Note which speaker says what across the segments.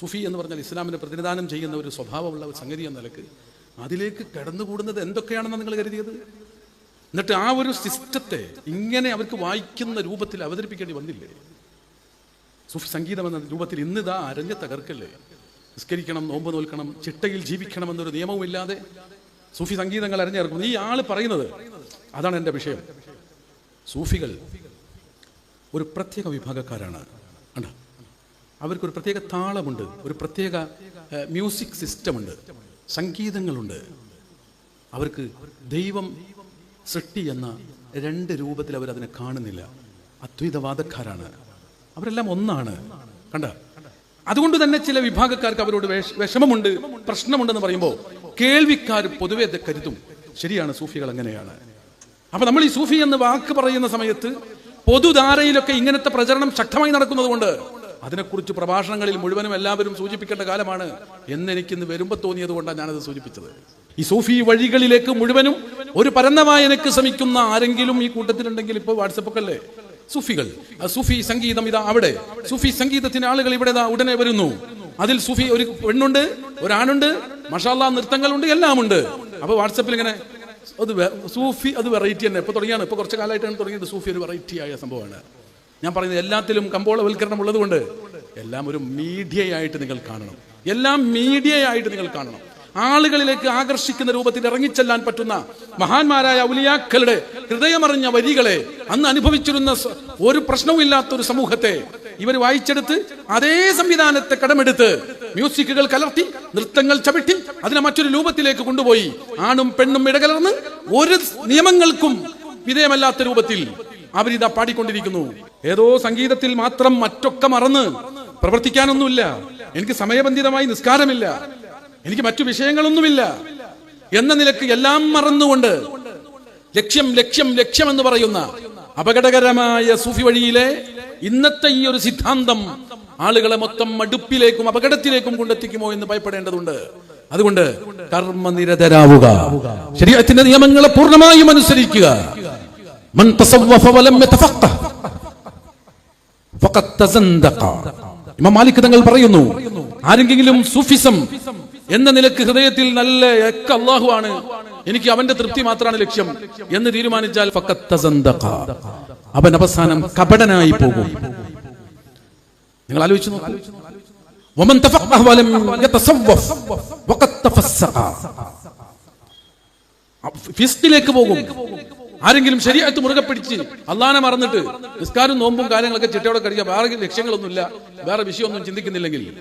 Speaker 1: സുഫി എന്ന് പറഞ്ഞാൽ ഇസ്ലാമിനെ പ്രതിനിധാനം ചെയ്യുന്ന ഒരു സ്വഭാവമുള്ള ഒരു സംഗതി എന്ന നിലയ്ക്ക് അതിലേക്ക് കടന്നുകൂടുന്നത് എന്തൊക്കെയാണെന്ന് നിങ്ങൾ കരുതിയത്? എന്നിട്ട് ആ ഒരു സിസ്റ്റത്തെ ഇങ്ങനെ അവർക്ക് വായിക്കുന്ന രൂപത്തിൽ അവതരിപ്പിക്കേണ്ടി വന്നില്ലേ? സൂഫി സംഗീതം എന്ന രൂപത്തിൽ ഇന്നിതാ അരഞ്ഞ തകർക്കല്ലേ? നിസ്കരിക്കണം നോമ്പ് നോൽക്കണം ചിട്ടയിൽ ജീവിക്കണം എന്നൊരു നിയമവുമില്ലാതെ സൂഫി സംഗീതങ്ങൾ അരഞ്ഞിറക്കുന്നു ഈ ആൾ പറയുന്നത് അതാണ് എന്റെ വിഷയം. സൂഫികൾ ഒരു പ്രത്യേക വിഭാഗക്കാരാണ്. അവർക്കൊരു പ്രത്യേക താളമുണ്ട് ഒരു പ്രത്യേക മ്യൂസിക് സിസ്റ്റമുണ്ട് സംഗീതങ്ങളുണ്ട്. അവർക്ക് ദൈവം സൃഷ്ടി എന്ന രണ്ട് രൂപത്തിൽ അവരതിനെ കാണുന്നില്ല. അദ്വൈതവാദക്കാരാണ്. അവരെല്ലാം ഒന്നാണ്. കണ്ട? അതുകൊണ്ട് തന്നെ ചില വിഭാഗക്കാർക്ക് അവരോട് വിഷ- വിഷമമുണ്ട് പ്രശ്നമുണ്ടെന്ന് പറയുമ്പോൾ കേൾവിക്കാർ പൊതുവെ കരുതും. ശരിയാണ് സൂഫികൾ അങ്ങനെയാണ്. അപ്പൊ നമ്മൾ ഈ സൂഫി എന്ന് വാക്ക് പറയുന്ന സമയത്ത് പൊതുധാരയിലൊക്കെ ഇങ്ങനത്തെ പ്രചരണം ശക്തമായി നടക്കുന്നത് കൊണ്ട് അതിനെക്കുറിച്ച് പ്രഭാഷണങ്ങളിൽ മുഴുവനും എല്ലാവരും സൂചിപ്പിക്കേണ്ട കാലമാണ് എന്ന് എനിക്കിന്ന് വരുമ്പോൾ തോന്നിയത് കൊണ്ടാണ് ഞാനത് സൂചിപ്പിച്ചത്. ഈ സൂഫി വഴികളിലേക്ക് മുഴുവനും ഒരു പരന്ന വായനക്ക് ശ്രമിക്കുന്ന ആരെങ്കിലും ഈ കൂട്ടത്തിലുണ്ടെങ്കിൽ ഇപ്പോൾ വാട്സപ്പൊക്കെ അല്ലേ സൂഫികൾ സൂഫി സംഗീതം ഇതാ അവിടെ. സൂഫി സംഗീതത്തിന് ആളുകൾ ഇവിടെ ഉടനെ വരുന്നു. അതിൽ സൂഫി ഒരു പെണ്ണുണ്ട് ഒരാണുണ്ട് മഷാല നൃത്തങ്ങളുണ്ട് എല്ലാം ഉണ്ട് അപ്പൊ വാട്സപ്പിൽ ഇങ്ങനെ അത് സൂഫി അത് വെറൈറ്റി തന്നെ. ഇപ്പൊ തുടങ്ങിയാണ്. ഇപ്പൊ കുറച്ച് കാലമായിട്ടാണ് തുടങ്ങിയത് സൂഫി ഒരു വെറൈറ്റി ആയ സംഭവമാണ്. ഞാൻ പറയുന്നത് എല്ലാത്തിലും കമ്പോളവൽക്കരണം ഉള്ളതുകൊണ്ട് എല്ലാം ഒരു മീഡിയയായിട്ട് നിങ്ങൾ കാണണം. എല്ലാം മീഡിയയായിട്ട് നിങ്ങൾ കാണണം. ആളുകളിലേക്ക് ആകർഷിക്കുന്ന രൂപത്തിൽ ഇറങ്ങിച്ചെല്ലാൻ പറ്റുന്ന മഹാന്മാരായ ഉലിയാക്കളുടെ ഹൃദയമറിഞ്ഞ വരികളെ അന്ന് അനുഭവിച്ചിരുന്ന ഒരു പ്രശ്നവുമില്ലാത്ത ഒരു സമൂഹത്തെ ഇവർ വായിച്ചെടുത്ത് അതേ സംവിധാനത്തെ കടമെടുത്ത് മ്യൂസിക്കുകൾ കലർത്തി നൃത്തങ്ങൾ ചവിട്ടി അതിനെ മറ്റൊരു രൂപത്തിലേക്ക് കൊണ്ടുപോയി. ആണും പെണ്ണും ഇടകലർന്ന് ഒരു നിയമങ്ങൾക്കും വിധേയമല്ലാത്ത രൂപത്തിൽ അവരിതാ പാടിക്കൊണ്ടിരിക്കുന്നു. ഏതോ സംഗീതത്തിൽ മാത്രം മറ്റൊക്കെ മറന്ന് പ്രവർത്തിക്കാനൊന്നുമില്ല. എനിക്ക് സമയബന്ധിതമായി നിസ്കാരമില്ല. എനിക്ക് മറ്റു വിഷയങ്ങളൊന്നുമില്ല. എന്ന നിലയ്ക്ക് എല്ലാം മറന്നുകൊണ്ട് ലക്ഷ്യം ലക്ഷ്യം ലക്ഷ്യം എന്ന് പറയുന്ന അപകടകരമായ സൂഫി വഴിയിലെ ഇന്നത്തെ ഈ ഒരു സിദ്ധാന്തം ആളുകളെ മൊത്തം മടുപ്പിലേക്കും അപകടത്തിലേക്കും കൊണ്ടെത്തിക്കുമോ എന്ന് ഭയപ്പെടേണ്ടതുണ്ട്. അതുകൊണ്ട് കർമ്മനിരതരാവുക. ശരീരത്തിന്റെ നിയമങ്ങളെ പൂർണമായും അനുസരിക്കുക. ഇമാം മാലിക് തങ്ങൾ പറയുന്നു ആരെങ്കിലും സൂഫിസം എന്ന നിലയ്ക്ക് ഹൃദയത്തിൽ നല്ല എക്ക അള്ളാഹു ആണ്. എനിക്ക് അവന്റെ തൃപ്തി മാത്രമാണ് ലക്ഷ്യം. എന്ന് തീരുമാനിച്ചാൽ. അവൻ അവസാനം കപടനായി പോകും. നിങ്ങൾ ആലോചിച്ചു നോക്കൂ. പോകും. ആരെങ്കിലും ശരിയായിട്ട് മുറുകെ പിടിച്ച് അള്ളാനെ മറന്നിട്ട് നിസ്കാരം നോമ്പും കാര്യങ്ങളൊക്കെ ചിട്ടയോടെ കഴിക്കുക വേറെ ലക്ഷ്യങ്ങളൊന്നുമില്ല. വേറെ വിഷയമൊന്നും ചിന്തിക്കുന്നില്ലെങ്കിൽ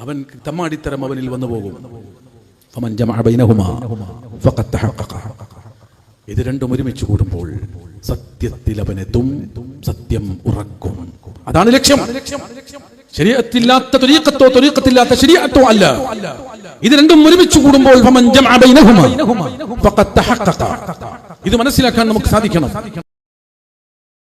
Speaker 1: അവൻ തമ്മാടിത്തരം അവനിൽ വന്നു പോകും. ഇത് രണ്ടും ഒരുമിച്ച് കൂടുമ്പോൾ സത്യത്തിൽ അവനെത്തും സത്യം ഉറക്കും. അതാണ് ലക്ഷ്യം. ശരീരത്തില്ലാത്ത തൊരീക്കത്തോ തൊരീക്കത്തില്ലാത്ത അല്ല. ഇത് രണ്ടും ഒരുമിച്ച് കൂടുമ്പോൾ ഇത് മനസ്സിലാക്കാൻ നമുക്ക് സാധിക്കണം.